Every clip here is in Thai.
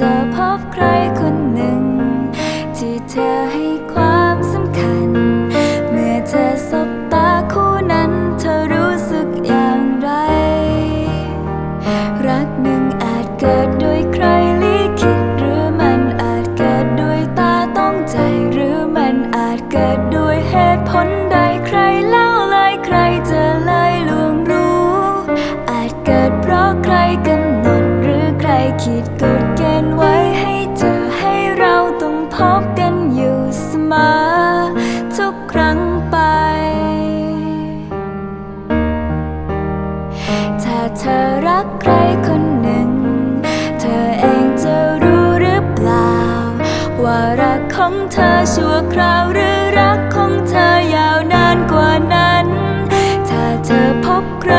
จะพบใครคนหนึ่งที่เธอ องเธอชั่วคราวหรือรักของเธอยาวนานกว่านั้น ถ้าเธอพบใคร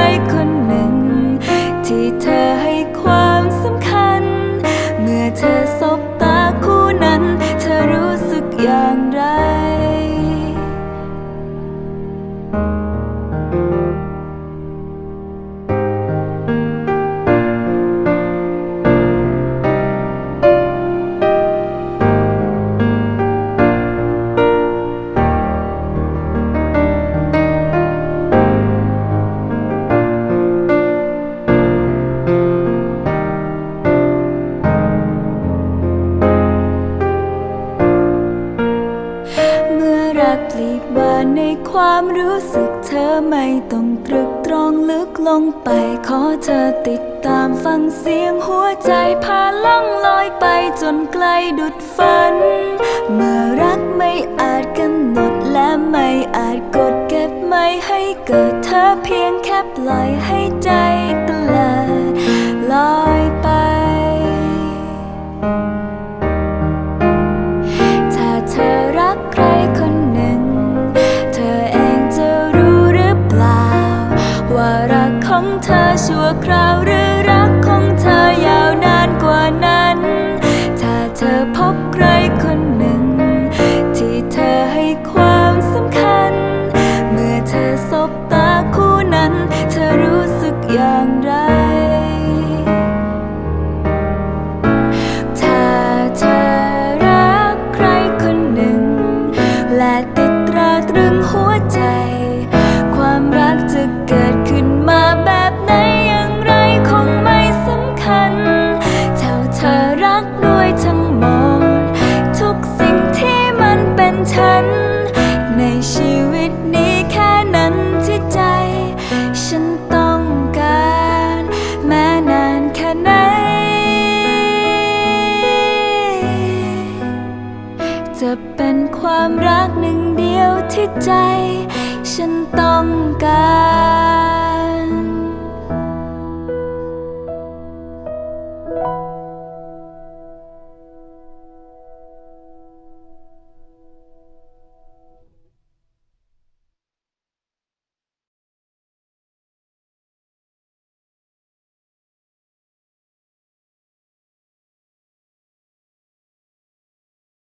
กปลีกบานในความรู้สึกเธอไม่ต้องตรึกตรองลึกลงไป ขอเธอติดตามฟังเสียงหัวใจพาล่องลอยไปจนไกลดุดฝัน เมื่อรักไม่อาจกำหนดและไม่อาจกดเก็บไม่ให้เกิดเธอเพียงแค่ปล่อยให้ใจ คราว กด้วยทั้งหมด ทุกสิ่งที่มันเป็นฉัน ในชีวิตนี้แค่นั้นที่ใจ ฉันต้องการ แม้นานแค่ไหน จะเป็นความรักหนึ่งเดียวที่ใจ ฉันต้องการ